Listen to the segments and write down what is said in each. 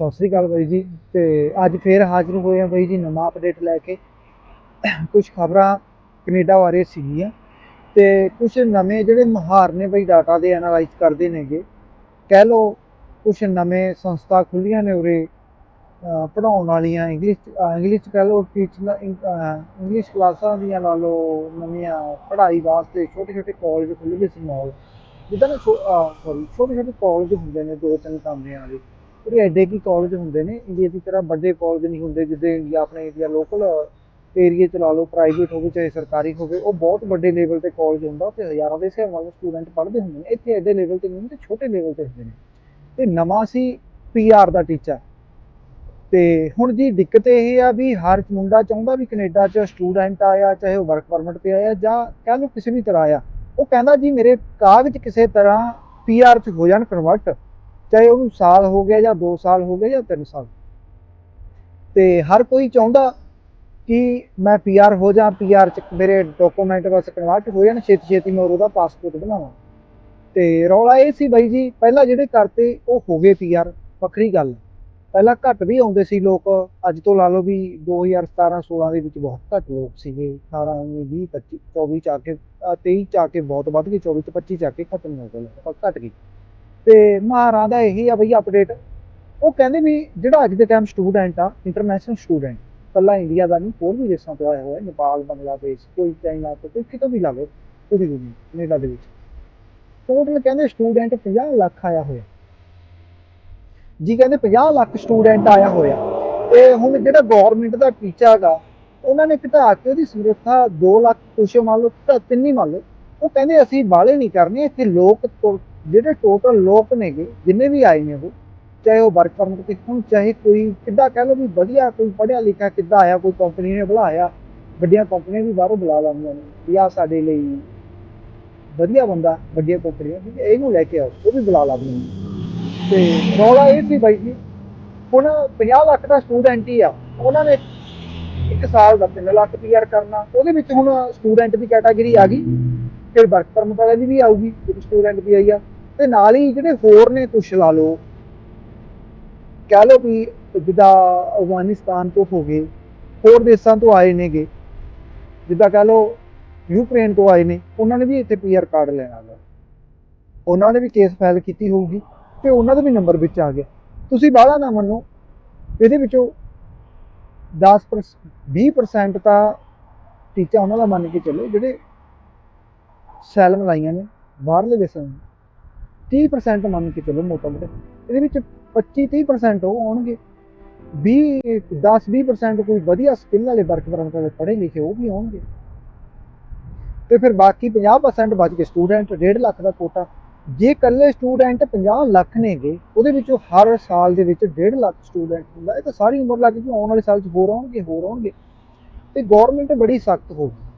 ਸਤਿ ਸ੍ਰੀ ਅਕਾਲ ਬਾਈ ਜੀ। ਤੇ ਅੱਜ ਫੇਰ ਹਾਜ਼ਰ ਹੋਏ ਆ ਬਾਈ ਜੀ ਨਵਾਂ ਅਪਡੇਟ ਲੈ ਕੇ। ਕੁਝ ਖਬਰਾਂ ਕੈਨੇਡਾ ਬਾਰੇ ਸੀਗੀਆਂ। ਤੇ ਕੁਝ ਨਵੇਂ ਜਿਹੜੇ ਮਹਾਰ ਨੇ ਬਈ ਡਾਟਾ ਦੇ ਐਨਾਲਾਈਜ਼ ਕਰਦੇ ਨੇਗੇ। ਕਹਿ ਲੋ ਕੁਝ ਨਵੇਂ ਸੰਸਥਾ ਖੁੱਲੀਆਂ ਨੇ ਉਰੇ, ਅਹ ਪੜ੍ਹਾਉਣ ਵਾਲੀਆਂ ਇੰਗਲਿਸ਼ ਇੰਗਲਿਸ਼ ਕਹਿ ਲੋ ਟੀਚਰ ਇੰਗਲਿਸ਼ ਕਲਾਸਾਂ ਦੀਆਂ ਲਾ ਲਓ, ਨਵੀਆਂ ਪੜ੍ਹਾਈ ਵਾਸਤੇ ਛੋਟੇ ਛੋਟੇ ਕਾਲਜ ਖੁੱਲ੍ਹ ਗਏ ਸੀ ਨਾਲ ਜਿੱਦਾਂ ਨਾ ਸੌਰੀ ਛੋਟੇ ਛੋਟੇ ਕਾਲਜ ਹੁੰਦੇ ਨੇ ਦੋ ਤਿੰਨ ਕਮਰਿਆਂ ਵਾਲੇ। ਉਹ ਐਡੇ ਕੀ ਕਾਲਜ ਹੁੰਦੇ ਨੇ ਇੰਡੀਆ ਦੀ ਤਰ੍ਹਾਂ ਵੱਡੇ ਕਾਲਜ ਨਹੀਂ ਹੁੰਦੇ, ਜਿੱਦੇ ਇੰਡੀਆ ਆਪਣੇ ਇੰਡੀਆ ਲੋਕਲ ਏਰੀਏ ਚ ਲਾ ਲਓ ਪ੍ਰਾਈਵੇਟ ਹੋਵੇ, ਚਾਹੇ ਸਰਕਾਰੀ ਹੋਵੇ, ਉਹ ਬਹੁਤ ਵੱਡੇ ਲੈਵਲ ਤੇ ਕਾਲਜ ਹੁੰਦਾ ਤੇ ਹਜ਼ਾਰਾਂ ਦੇ ਹਿਸਾਬ ਨਾਲ ਸਟੂਡੈਂਟ ਪੜ੍ਹਦੇ ਹੁੰਦੇ ਨੇ, ਇੱਥੇ ਐਡੇ ਲੈਵਲ ਤੇ ਨਹੀਂ ਹੁੰਦੇ, ਛੋਟੇ ਲੈਵਲ ਤੇ ਹੁੰਦੇ ਨੇ। ਤੇ ਨਵਾਂ ਸੀ ਪੀਆਰ ਦਾ ਟੀਚਾ ਤੇ ਹੁਣ ਜੀ ਦਿੱਕਤ ਇਹ ਆ ਵੀ ਹਰ ਮੁੰਡਾ ਚਾਹੁੰਦਾ ਵੀ ਕੈਨੇਡਾ ਚ ਸਟੂਡੈਂਟ ਆਇਆ, ਚਾਹੇ ਉਹ ਵਰਕ ਪਰਮਿਟ ਤੇ ਆਇਆ, ਜਾਂ ਕਹਿ ਲਓ ਕਿਸੇ ਵੀ ਤਰ੍ਹਾਂ ਆਇਆ। ਉਹ ਕਹਿੰਦਾ ਜੀ ਮੇਰੇ ਕਾਗਜ਼ ਕਿਸੇ ਤਰ੍ਹਾਂ ਪੀਆਰ ਚ ਹੋ ਜਾਣ ਕਨਵਰਟ ਚਾਹੇ ਉਹਨੂੰ ਸਾਲ ਹੋ ਗਿਆ ਜਾਂ 2 ਸਾਲ ਹੋ ਗਏ ਜਾਂ 3 ਸਾਲ। ਤੇ ਹਰ ਕੋਈ ਚਾਹੁੰਦਾ ਕਿ ਮੈਂ ਪੀਆਰ ਹੋ ਜਾ ਪੀਆਰ ਚ ਮੇਰੇ ਡਾਕੂਮੈਂਟ ਬਸ ਕਨਵਰਟ ਹੋ ਜਾਣ ਛੇਤੀ ਛੇਤੀ ਮੈਂ ਉਹਦਾ ਪਾਸਪੋਰਟ ਬਣਾਵਾਂ। ਤੇ ਰੌਲਾ ਇਹ ਸੀ ਬਾਈ ਜੀ, ਪਹਿਲਾਂ ਜਿਹੜੇ ਕਰਤੇ ਉਹ ਹੋ ਗਏ ਪੀਆਰ ਵੱਖਰੀ ਗੱਲ। ਪਹਿਲਾਂ ਘੱਟ ਵੀ ਆਉਂਦੇ ਸੀ ਲੋਕ, ਅੱਜ ਤੋਂ ਲਾ ਲਓ ਵੀ 2017 16 ਦੇ ਵਿੱਚ ਬਹੁਤ ਘੱਟ ਲੋਕ ਸੀਗੇ। 18 19 20 25 24 ਚ ਆ ਕੇ ਅਹ 23 ਚ ਆ ਕੇ ਬਹੁਤ ਵੱਧ ਗਏ 24 ਚ 25 ਚ ਆ ਕੇ ਖਤਮ ਹੋ ਗਏ ਪਰ ਘੱਟ ਗਏ। ਤੇ ਮਹਾਰਾਂ ਦਾ ਇਹੀ ਆ ਬਈ ਅਪਡੇਟ ਉਹ ਕਹਿੰਦੇ ਵੀ ਜਿਹੜਾ ਅੱਜ ਦੇ ਟਾਈਮ ਸਟੂਡੈਂਟ ਆ ਇੰਟਰਨੈਸ਼ਨਲ ਸਟੂਡੈਂਟ ਕੱਲਾ ਇੰਡੀਆ ਦਾ ਨਹੀਂ, ਹੋਰ ਵੀ ਦੇਸ਼ਾਂ ਤੋਂ ਆਇਆ ਹੋਇਆ, ਨੇਪਾਲ, ਬੰਗਲਾਦੇਸ਼, ਕੋਈ ਚਾਈਨਾ ਤੋਂ, ਕੋਈ ਕਿਤੋਂ ਵੀ ਲਾ ਲਓ ਪੂਰੀ ਦੁਨੀਆ ਕੈਨੇਡਾ ਦੇ ਵਿੱਚ। ਟੋਟਲ ਕਹਿੰਦੇ ਸਟੂਡੈਂਟ 50 ਲੱਖ ਆਇਆ ਹੋਇਆ। ਜੀ ਕਹਿੰਦੇ 50 ਲੱਖ ਸਟੂਡੈਂਟ ਆਇਆ ਹੋਇਆ। ਤੇ ਹੁਣ ਜਿਹੜਾ ਗਵਰਨਮੈਂਟ ਦਾ ਟੀਚਾ ਹੈਗਾ, ਉਹਨਾਂ ਨੇ ਘਟਾ ਕੇ ਉਹਦੀ ਸਮਰੱਥਾ 2 ਲੱਖ ਕੁਛ ਮੰਨ ਲਓ ਤਾਂ ਤਿੰਨ ਹੀ ਮੰਨ ਲਓ। ਉਹ ਕਹਿੰਦੇ ਅਸੀਂ ਬਾਲੇ ਨਹੀਂ ਕਰਨੇ, ਇੱਥੇ ਲੋਕ ਜਿਹੜੇ ਟੋਟਲ ਲੋਕ ਨੇਗੇ, ਜਿੰਨੇ ਵੀ ਆਏ ਨੇ ਉਹ, ਚਾਹੇ ਉਹ ਵਰਕ ਪਰਮਿਟ ਤੇ ਹੁਣ, ਚਾਹੇ ਕੋਈ ਕਿੱਦਾਂ ਕਹਿ ਲਓ ਵੀ ਵਧੀਆ ਕੋਈ ਪੜਿਆ ਲਿਖਿਆ ਕਿੱਦਾਂ ਆਇਆ, ਕੋਈ ਕੰਪਨੀ ਨੇ ਬੁਲਾਇਆ ਵੱਡੀਆਂ ਕੰਪਨੀਆਂ ਵੀ ਬਾਹਰੋਂ ਬੁਲਾ ਲੈਂਦੀਆਂ ਨੇ ਵੀ ਆਹ ਸਾਡੇ ਲਈ ਵਧੀਆ ਬੰਦਾ, ਵੱਡੀਆਂ ਕੰਪਨੀਆਂ ਵੀ ਇਹਨੂੰ ਲੈ ਕੇ ਆਓ, ਉਹ ਵੀ ਬੁਲਾ ਲੈਂਦੀਆਂ ਨੇ। ਤੇ ਰੌਲਾ ਇਹ ਸੀ ਬਾਈ ਜੀ, ਹੁਣ 50 ਲੱਖ ਦਾ ਸਟੂਡੈਂਟ ਹੀ ਆ, ਉਹਨਾਂ ਨੇ ਇੱਕ ਸਾਲ ਦਾ 3 ਲੱਖ ਪੀਆਰ ਕਰਨਾ, ਉਹਦੇ ਵਿੱਚ ਹੁਣ ਸਟੂਡੈਂਟ ਦੀ ਕੈਟਾਗਰੀ ਆ ਗਈ, ਫਿਰ ਵਰਕ ਪਰਮਿਟ ਵਾਲੇ ਦੀ ਵੀ ਆਊਗੀ ਸਟੂਡੈਂਟ ਵੀ ਆਈ ਆ। ਤੇ ਨਾਲ ਹੀ ਜਿਹੜੇ ਹੋਰ ਨੇ ਕੁਛ ਲਾ ਲਓ, ਕਹਿ ਲਓ ਵੀ ਜਿੱਦਾਂ ਅਫਗਾਨਿਸਤਾਨ ਤੋਂ ਹੋ ਗਏ, ਹੋਰ ਦੇਸ਼ਾਂ ਤੋਂ ਆਏ ਨੇਗੇ, ਜਿੱਦਾਂ ਕਹਿ ਲਓ ਯੂਕਰੇਨ ਤੋਂ ਆਏ ਨੇ, ਉਹਨਾਂ ਨੇ ਵੀ ਇੱਥੇ ਪੀਆਰ ਕਾਰਡ ਲੈਣਾ ਗਾ। ਉਹਨਾਂ ਨੇ ਵੀ ਕੇਸ ਫਾਈਲ ਕੀਤੀ ਹੋਊਗੀ ਤੇ ਉਹਨਾਂ ਦਾ ਵੀ ਨੰਬਰ ਵਿੱਚ ਆ ਗਿਆ। ਤੁਸੀਂ ਬਾਹਲਾ ਨਾ ਮੰਨੋ, ਇਹਦੇ ਵਿੱਚੋਂ 10 20% ਤਾਂ ਟੀਚਾ ਉਹਨਾਂ ਦਾ ਮੰਨ ਕੇ ਚੱਲੋ, ਜਿਹੜੇ ਸੈਲਮ ਲਾਈਆਂ ਨੇ, ਬਾਹਰਲੇ ਦੇਸ਼ਾਂ ਨੂੰ 30% ਮੰਨ ਕੇ ਚੱਲੋ ਮੋਟਾ ਮੋਟਾ। ਇਹਦੇ ਵਿੱਚ 25 30% ਉਹ ਆਉਣਗੇ। 20 10 20% ਕੋਈ ਵਧੀਆ ਸਕਿੱਲ ਵਾਲੇ ਵਰਕ ਪਰਮਿਟ ਵਾਲੇ ਪੜ੍ਹੇ ਲਿਖੇ ਉਹ ਵੀ ਆਉਣਗੇ। ਤੇ ਫਿਰ ਬਾਕੀ 50% ਬਚ ਕੇ ਸਟੂਡੈਂਟ 1.5 ਲੱਖ ਦਾ ਕੋਟਾ ਜੇ ਇਕੱਲੇ ਸਟੂਡੈਂਟ 50 ਲੱਖ ਨੇਗੇ, ਉਹਦੇ ਵਿੱਚੋਂ ਹਰ ਸਾਲ ਦੇ ਵਿੱਚ 1.5 ਲੱਖ ਸਟੂਡੈਂਟ ਹੁੰਦਾ। ਇਹ ਤਾਂ ਸਾਰੀ ਉਮਰ ਲੱਗ ਗਈ, ਆਉਣ ਵਾਲੇ ਸਾਲ 'ਚ ਹੋਰ ਆਉਣਗੇ ਹੋਰ ਆਉਣਗੇ। ਤੇ ਗਵਰਨਮੈਂਟ ਬੜੀ ਸਖਤ ਹੋ ਗਈ।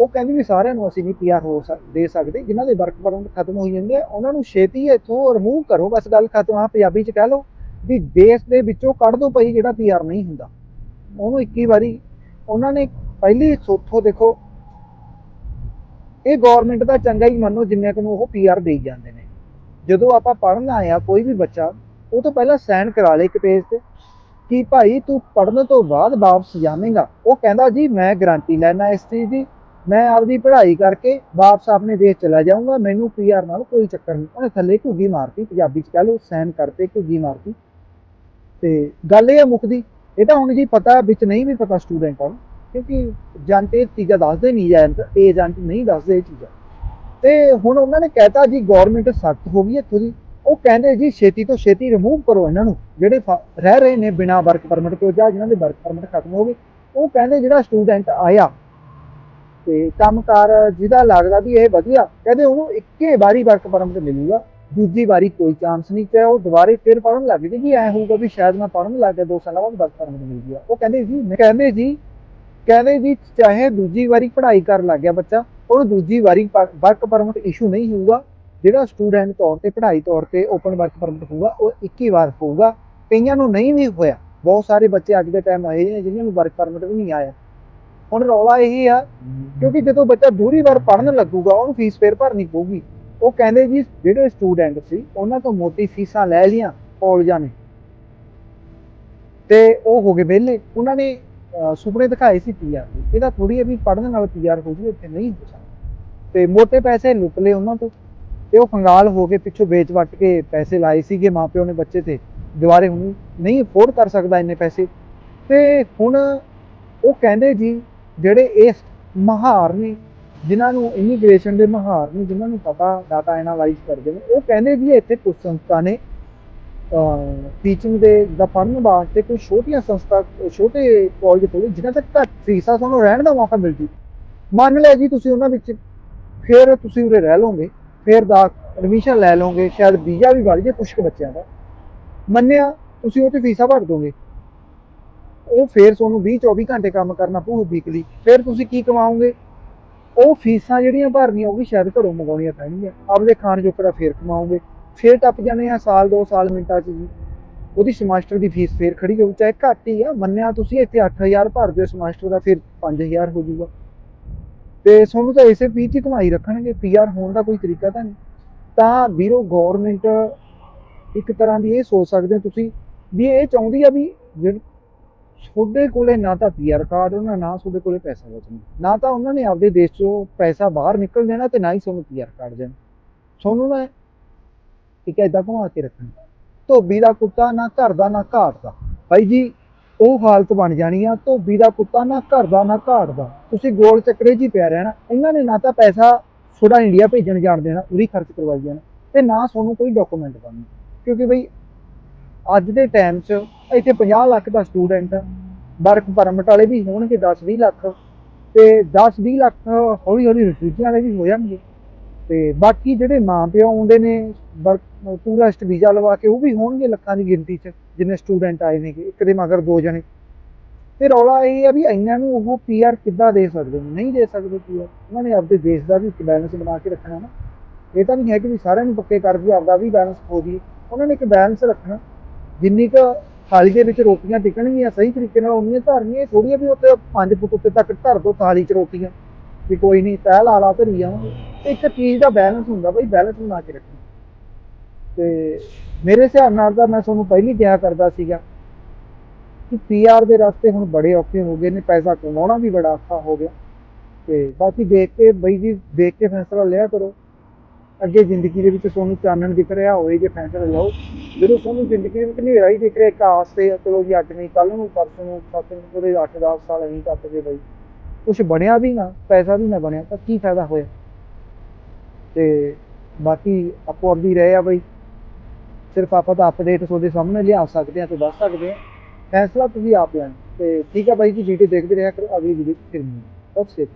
ਉਹ ਕਹਿੰਦੀ ਵੀ ਸਾਰਿਆਂ ਨੂੰ ਅਸੀਂ ਨਹੀਂ ਪੀਆਰ ਹੋ ਸਕ- ਦੇ ਸਕਦੇ, ਜਿਨ੍ਹਾਂ ਦੇ ਵਰਕ ਪਰਮਿਟ ਖਤਮ ਹੋਈ ਜਾਂਦੇ ਆ, ਉਹਨਾਂ ਨੂੰ ਛੇਤੀ ਇੱਥੋਂ ਰਿਮੂਵ ਕਰੋ, ਬਸ ਗੱਲ ਖਤਮ ਆ, ਪੰਜਾਬੀ 'ਚ ਕਹਿ ਲਓ ਵੀ ਦੇਸ਼ ਦੇ ਵਿੱਚੋਂ ਕੱਢ ਦੋ ਪਈ ਜਿਹੜਾ ਪੀਆਰ ਨਹੀਂ ਹੁੰਦਾ। ਉਹਨੂੰ 21 ਵਾਰੀ ਉਹਨਾਂ ਨੇ ਪਹਿਲੀ ਸੋਥੋ ਦੇਖੋ, ਇਹ ਗਵਰਨਮੈਂਟ ਦਾ ਚੰਗਾ ਹੀ ਮੰਨੋ ਜਿੰਨੇ ਕੁ ਨੂੰ ਉਹ ਪੀਆਰ ਦੇਈ ਜਾਂਦੇ ਨੇ। ਜਦੋਂ ਆਪਾਂ ਪੜ੍ਹਨ ਆਇਆ ਕੋਈ ਵੀ ਬੱਚਾ, ਉਹ ਤੋਂ ਪਹਿਲਾਂ ਸਾਈਨ ਕਰਾ ਲੇ ਇੱਕ ਪੇਜ ਤੇ ਕਿ ਭਾਈ ਤੂੰ ਪੜ੍ਹਨ ਤੋਂ ਬਾਅਦ ਵਾਪਸ ਜਾਵੇਂਗਾ। ਉਹ ਕਹਿੰਦਾ ਜੀ ਮੈਂ ਗਾਰੰਟੀ ਲੈਣਾ ਇਸ ਚੀਜ਼ ਦੀ। ਮੈਂ ਆਪਦੀ ਪੜ੍ਹਾਈ ਕਰਕੇ ਵਾਪਸ ਆਪਣੇ ਦੇਸ਼ ਚਲਾ ਜਾਊਂਗਾ। ਮੈਨੂੰ ਪੀਆਰ ਨਾਲ ਕੋਈ ਚੱਕਰ ਨਹੀਂ। ਉਹਨੇ ਥੱਲੇ ਘੁੱਗੀ ਮਾਰਤੀ, ਪੰਜਾਬੀ ਚ ਕਹ ਲਓ ਸਾਈਨ ਕਰਤੇ, ਘੁੱਗੀ ਮਾਰਤੀ। ਤੇ ਗੱਲ ਇਹ ਆ ਮੁੱਕਦੀ ਇਹ ਤਾਂ ਹੁਣ ਜੀ ਪਤਾ ਵਿੱਚ ਨਹੀਂ ਵੀ ਪਤਾ ਸਟੂਡੈਂਟਾਂ ਨੂੰ ਕਿਉਂਕਿ ਏਜੰਟ ਚੀਜ਼ਾਂ ਦੱਸਦੇ ਨਹੀਂ ਏਜੰਟ ਏਜੰਟ ਨਹੀਂ ਦੱਸਦੇ ਇਹ ਚੀਜ਼ਾਂ। ਤੇ ਹੁਣ ਉਹਨਾਂ ਨੇ ਕਹਿਤਾ ਜੀ ਗਵਰਨਮੈਂਟ ਸਖਤ ਹੋ ਗਈ ਇੱਥੋਂ ਦੀ। ਉਹ ਕਹਿੰਦੇ ਜੀ, ਛੇਤੀ ਤੋਂ ਛੇਤੀ ਰਿਮੂਵ ਕਰੋ ਇਹਨਾਂ ਨੂੰ, ਜਿਹੜੇ ਰਹਿ ਰਹੇ ਨੇ ਬਿਨਾ ਵਰਕ ਪਰਮਿਟ ਤੋਂ ਜਾਂ ਜਿਨ੍ਹਾਂ ਦੇ ਵਰਕ ਪਰਮਿਟ ਖਤਮ ਹੋ ਗਏ। ਉਹ ਕਹਿੰਦੇ ਜਿਹੜਾ ਸਟੂਡੈਂਟ ਆਇਆ ਤੇ ਕੰਮਕਾਰ ਜਿਹਦਾ ਲੱਗਦਾ ਵੀ ਇਹ ਵਧੀਆ, ਕਹਿੰਦੇ ਉਹਨੂੰ ਇੱਕੇ ਵਾਰੀ ਵਰਕ ਪਰਮਿਟ ਮਿਲੂਗਾ, ਦੂਜੀ ਵਾਰੀ ਕੋਈ ਚਾਂਸ ਨਹੀਂ ਚਾਹੇ ਉਹ ਦੁਬਾਰੇ ਫਿਰ ਪੜਨ ਲੱਗ ਜੇ ਜੀ ਐ ਹੋਊਗਾ ਵੀ ਸ਼ਾਇਦ ਮੈਂ ਪੜਨ ਲੱਗ ਗਿਆ, ਦੋ ਸਾਲਾਂ ਬਾਅਦ ਵਰਕ ਪਰਮਿਟ ਮਿਲ ਗਿਆ। ਉਹ ਕਹਿੰਦੇ ਜੀ ਕਹਿੰਦੇ ਜੀ ਕਹਿੰਦੇ ਜੀ, ਚਾਹੇ ਦੂਜੀ ਵਾਰੀ ਪੜ੍ਹਾਈ ਕਰਨ ਲੱਗ ਗਿਆ ਬੱਚਾ, ਉਹਨੂੰ ਦੂਜੀ ਵਾਰੀ ਵਰਕ ਪਰਮਿਟ ਇਸ਼ੂ ਨਹੀਂ ਹੋਊਗਾ, ਜਿਹੜਾ ਸਟੂਡੈਂਟ ਤੌਰ ਤੇ, ਪੜ੍ਹਾਈ ਤੌਰ ਤੇ ਓਪਨ ਵਰਕ ਪਰਮਿਟ ਹੋਊਗਾ, ਉਹ 21 ਵਾਰ ਹੋਊਗਾ। ਕਈਆਂ ਨੂੰ ਨਹੀਂ ਵੀ ਹੋਇਆ। ਬਹੁਤ ਸਾਰੇ ਬੱਚੇ ਅੱਜ ਦੇ ਟਾਈਮ ਆਏ ਨੇ ਜਿਨ੍ਹਾਂ ਨੂੰ ਵਰਕ ਪਰਮਿਟ ਵੀ ਨਹੀਂ ਆਇਆ। ਹੁਣ ਰੌਲਾ ਇਹ ਆ ਕਿਉਂਕਿ ਜਦੋਂ ਬੱਚਾ ਦੂਰੀ ਵਾਰ ਪੜਨ ਲੱਗੂਗਾ ਉਹਨੂੰ ਫੀਸ ਫੇਰ ਭਰਨੀ ਪਊਗੀ। ਉਹ ਕਹਿੰਦੇ ਜੀ ਜਿਹੜੇ ਸਟੂਡੈਂਟ ਸੀ ਉਹਨਾਂ ਤੋਂ ਮੋਟੀ ਫੀਸਾਂ ਲੈ ਲੀਆਂ ਕਾਲਜਾਂ ਨੇ। ਤੇ ਉਹ ਹੋ ਗਏ ਵਿਹਲੇ। ਉਹਨਾਂ ਨੇ ਸੁਪਨੇ ਦਿਖਾਏ ਸੀ ਪੀਆਰ ਦੇ ਇਹਦਾ ਥੋੜੀ ਵੀ ਪੜਨ ਨਾਲ ਪੀਆਰ ਹੋ ਜੂ ਇੱਥੇ ਨਹੀਂ ਹੋ ਸਕਦਾ। ਤੇ ਮੋਟੇ ਪੈਸੇ ਲੁੱਟ ਲਏ ਉਹਨਾਂ ਤੋਂ। ਤੇ ਉਹ ਕੰਗਾਲ ਹੋ ਕੇ ਪਿੱਛੋਂ ਵੇਚ ਵੱਟ ਕੇ ਪੈਸੇ ਲਾਏ ਸੀਗੇ ਮਾਪਿਓ ਨੇ ਬੱਚੇ ਤੇ। ਦੁਬਾਰੇ ਹੁਣ ਨਹੀਂ ਅਫੋਰਡ ਕਰ ਸਕਦਾ ਇੰਨੇ ਪੈਸੇ। ਤੇ ਹੁਣ ਉਹ ਕਹਿੰਦੇ ਜੀ ਜਿਹੜੇ ਇਸ ਮਹਾਰ ਨੇ, ਜਿਨ੍ਹਾਂ ਨੂੰ ਇਮੀਗ੍ਰੇਸ਼ਨ ਦੇ ਮਹਾਰ ਨੇ, ਜਿਨ੍ਹਾਂ ਨੂੰ ਪਤਾ ਡਾਟਾ ਐਨਾਲਾਈਜ਼ ਕਰਦੇ ਨੇ, ਉਹ ਕਹਿੰਦੇ ਵੀ ਇੱਥੇ ਕੁਝ ਸੰਸਥਾ ਨੇ ਟੀਚਿੰਗ ਦੇ, ਦਾ ਪੜ੍ਹਨ ਵਾਸਤੇ ਕੋਈ ਛੋਟੀਆਂ ਸੰਸਥਾ, ਛੋਟੇ ਕਾਲਜ ਖੋਲ੍ਹੇ, ਜਿਨ੍ਹਾਂ ਤੱਕ ਘੱਟ ਫੀਸਾਂ ਤੁਹਾਨੂੰ ਰਹਿਣ ਦਾ ਮੌਕਾ ਮਿਲ ਜੂ। ਮੰਨ ਲਿਆ ਜੀ ਤੁਸੀਂ ਉਹਨਾਂ ਵਿੱਚ, ਫਿਰ ਤੁਸੀਂ ਉਰੇ ਰਹਿ ਲਓਗੇ, ਫਿਰ ਦਾ ਐਡਮਿਸ਼ਨ ਲੈ ਲਓਗੇ, ਸ਼ਾਇਦ ਵੀਜ਼ਾ ਵੀ ਵੱਧ ਜੇ ਕੁਝ ਕੁ ਬੱਚਿਆਂ ਦਾ। ਮੰਨਿਆ, ਤੁਸੀਂ ਉਹ ਤੇ ਫੀਸਾਂ ਭਰ ਦੋਗੇ। ਉਹ ਫੇਰ ਤੁਹਾਨੂੰ 20 24 ਘੰਟੇ ਕੰਮ ਕਰਨਾ ਪਊ ਵੀਕਲੀ ਫਿਰ ਤੁਸੀਂ ਕੀ ਕਮਾਓਗੇ? ਉਹ ਫੀਸਾਂ ਜਿਹੜੀਆਂ ਭਰਨੀਆਂ, ਉਹ ਵੀ ਸ਼ਾਇਦ ਘਰੋਂ ਮੰਗਾਉਣੀਆਂ ਪੈਣਗੀਆਂ। ਆਪਦੇ ਖਾਣ ਜੋਕਰਾ ਫੇਰ ਕਮਾਓਗੇ। ਫੇਰ ਟੱਪ ਜਾਣੇ ਆ ਸਾਲ, ਦੋ ਸਾਲ, ਮਿੰਟਾਂ 'ਚ ਜੀ। ਉਹਦੀ ਸਮੈਸਟਰ ਦੀ ਫੀਸ ਫੇਰ ਖੜੀ ਹੋਊ, ਚਾਹੇ ਘੱਟ ਹੀ ਆ। ਮੰਨਿਆ ਤੁਸੀਂ ਇੱਥੇ 8000 ਭਰਦੇ ਹੋ ਸਮੈਸਟਰ ਦਾ, ਫਿਰ 5000 ਹੋ ਜਾਊਗਾ। ਤੇ ਤੁਹਾਨੂੰ ਤਾਂ ਇਸੇ ਫੀਸ 'ਚ ਹੀ ਕਮਾਈ ਰੱਖਣਗੇ। ਪੀਆਰ ਹੋਣ ਦਾ ਕੋਈ ਤਰੀਕਾ ਤਾਂ ਨਹੀਂ। ਤਾਂ ਵੀਰੋ ਗਵਰਨਮੈਂਟ ਇੱਕ ਤਰ੍ਹਾਂ ਦੀ ਇਹ ਸੋਚ ਸਕਦੇ ਹੋ ਤੁਸੀਂ ਵੀ ਇਹ ਚਾਹੁੰਦੀ ਆ ਵੀ ਤੁਹਾਡੇ ਕੋਲੇ ਨਾ ਤਾਂ ਪੀਆਰ ਕਾਰਡ ਉਹਨਾਂ, ਨਾ ਤੁਹਾਡੇ ਕੋਲੇ ਪੈਸਾ ਬਚਣਾ। ਨਾ ਤਾਂ ਉਹਨਾਂ ਨੇ ਆਪਦੇ ਦੇਸ਼ ਚੋਂ ਪੈਸਾ ਬਾਹਰ ਨਿਕਲ ਦੇਣਾ ਤੇ ਨਾ ਹੀ ਤੁਹਾਨੂੰ ਪੀਆਰ ਕਾਰਡ ਦੇਣਾ। ਤੁਹਾਨੂੰ ਨਾ ਇੱਕ ਏਦਾਂ ਘੁਮਾ ਕੇ ਰੱਖਣਾ। ਧੋਬੀ ਦਾ ਕੁੱਤਾ ਨਾ ਘਰ ਦਾ, ਨਾ ਘਾਟ ਦਾ। ਭਾਈ ਜੀ, ਉਹ ਹਾਲਤ ਬਣ ਜਾਣੀ ਆ, ਧੋਬੀ ਦਾ ਕੁੱਤਾ ਨਾ ਘਰ ਦਾ, ਨਾ ਘਾਟ ਦਾ। ਤੁਸੀਂ ਗੋਲ ਚੱਕਰੇ 'ਚ ਹੀ ਪਿਆ ਰਹਿਣਾ। ਇਹਨਾਂ ਨੇ ਨਾ ਤਾਂ ਪੈਸਾ ਥੋੜਾ ਇੰਡੀਆ ਭੇਜਣ ਜਾਣ ਦੇਣਾ ਉਹਦੀ ਖਰਚ ਕਰਵਾਈ ਜਾਣਾ। ਤੇ ਨਾ ਤੁਹਾਨੂੰ ਕੋਈ ਡਾਕੂਮੈਂਟ ਬਣਨਾ। ਕਿਉਂਕਿ ਬਈ ਅੱਜ ਦੇ ਟਾਈਮ 'ਚ ਇੱਥੇ 50 ਲੱਖ ਦਾ ਸਟੂਡੈਂਟ ਵਰਕ ਪਰਮਿਟ ਵਾਲੇ ਵੀ ਹੋਣਗੇ 10 20 ਲੱਖ। ਤੇ 10 20 ਲੱਖ ਹੌਲੀ ਹੌਲੀ ਰਿਫਿਊਜੀ ਵਾਲੇ ਵੀ ਹੋ ਜਾਣਗੇ। ਤੇ ਬਾਕੀ ਜਿਹੜੇ ਮਾਂ ਪਿਓ ਆਉਂਦੇ ਨੇ, ਵਰਕ ਟੂਰਿਸਟ ਵੀਜ਼ਾ ਲਵਾ ਕੇ ਉਹ ਵੀ ਹੋਣਗੇ ਲੱਖਾਂ ਦੀ ਗਿਣਤੀ 'ਚ, ਜਿੰਨੇ ਸਟੂਡੈਂਟ ਆਏ ਨੇ ਇੱਕ ਦੇ ਮਗਰ ਦੋ ਜਣੇ। ਤੇ ਰੌਲਾ ਇਹ ਹੈ ਵੀ ਇਹਨਾਂ ਨੂੰ ਉਹ ਪੀਆਰ ਕਿੱਦਾਂ ਦੇ ਸਕਦੇ ਨੇ? ਨਹੀਂ ਦੇ ਸਕਦੇ ਪੀਆਰ ਉਹਨਾਂ ਨੇ ਆਪਦੇ ਦੇਸ਼ ਦਾ ਵੀ ਇੱਕ ਬੈਲੈਂਸ ਬਣਾ ਕੇ ਰੱਖਣਾ ਨਾ। ਇਹ ਤਾਂ ਨਹੀਂ ਹੈ ਕਿ ਵੀ ਸਾਰਿਆਂ ਨੂੰ ਪੱਕੇ ਕਰ ਦਿਓ ਆਪਦਾ ਵੀ ਬੈਲੈਂਸ ਹੋ ਜੀ ਉਹਨਾਂ ਨੇ ਇੱਕ ਬੈਲੈਂਸ ਰੱਖਣਾ। ਜਿੰਨੀ ਕੁ ਥਾਲੀ ਦੇ ਵਿੱਚ ਰੋਟੀਆਂ ਟਿਕਣਗੀਆਂ ਸਹੀ ਤਰੀਕੇ ਨਾਲ, ਉਨੀਆਂ ਧਰਨੀਆਂ ਥੋੜੀਆਂ ਵੀ ਉੱਤੇ 5 ਫੁੱਟ ਉੱਤੇ ਤੱਕ ਧਰ ਦੋ ਥਾਲੀ 'ਚ ਰੋਟੀਆਂ। ਵੀ ਕੋਈ ਨਹੀਂ, ਤਹਿ ਲਾ ਲਾ ਧਰੀ ਜਾਵਾਂਗੇ। ਤੇ ਇੱਕ ਚੀਜ਼ ਦਾ ਬੈਲੈਂਸ ਹੁੰਦਾ ਬਈ ਬੈਲੈਂਸ ਬਣਾ ਕੇ ਰੱਖਣਾ। ਤੇ ਮੇਰੇ ਹਿਸਾਬ ਨਾਲ ਤਾਂ ਮੈਂ ਤੁਹਾਨੂੰ ਪਹਿਲੀ ਕਿਹਾ ਕਰਦਾ ਸੀਗਾ ਕਿ ਪੀਆਰ ਦੇ ਰਸਤੇ ਹੁਣ ਬੜੇ ਔਖੇ ਹੋ ਗਏ ਨੇ, ਪੈਸਾ ਕਮਾਉਣਾ ਵੀ ਬੜਾ ਔਖਾ ਹੋ ਗਿਆ। ਤੇ ਬਾਕੀ ਦੇਖ ਕੇ, ਬਈ ਜੀ, ਦੇਖ ਕੇ ਫੈਸਲਾ ਲਿਆ ਕਰੋ। ਅੱਗੇ ਜ਼ਿੰਦਗੀ ਦੇ ਵਿੱਚ ਤੁਹਾਨੂੰ ਚਾਨਣ ਦਿਖ ਰਿਹਾ ਹੋਵੇ ਜੇ ਫੈਸਲਾ ਲਓ। ਜਦੋਂ ਤੁਹਾਨੂੰ ਜ਼ਿੰਦਗੀ ਦੇ ਵਿੱਚ ਹਨੇਰਾ ਹੀ ਦਿਖ ਰਿਹਾ, ਇੱਕ ਆਸ ਤੇ ਚਲੋ ਜੀ ਅੱਜ ਨਹੀਂ ਕੱਲ ਨੂੰ, ਪਰਸੋਂ ਨੂੰ ਸੱਤ ਨੂੰ ਪੂਰੇ 8-10 ਸਾਲ ਨਹੀਂ ਕੱਟ ਗਏ ਬਈ। ਕੁਝ ਬਣਿਆ ਵੀ ਨਾ, ਪੈਸਾ ਵੀ ਨਾ ਬਣਿਆ, ਤਾਂ ਕੀ ਫਾਇਦਾ ਹੋਇਆ? ਤੇ ਬਾਕੀ ਆਪੋ ਆਪਦੀ ਰਹੇ ਆ ਬਈ। ਸਿਰਫ ਆਪਾਂ ਤਾਂ ਅਪਡੇਟ ਤੁਹਾਡੇ ਸਾਹਮਣੇ ਲਿਆ ਸਕਦੇ ਆ ਤੇ ਦੱਸ ਸਕਦੇ ਆ। ਫੈਸਲਾ ਤੁਸੀਂ ਆਪ ਲੈਣਾ। ਤੇ ਠੀਕ ਆ ਬਾਈ ਜੀ ਵੀਡੀਓ ਦੇਖਦੇ ਰਿਹਾ ਕਰੋ, ਅਗਲੀ ਵੀਡੀਓ ਫਿਰ ਮਿਲਾਂਗੇ ਸਤਿ ਸ਼੍ਰੀ ਅਕਾਲ।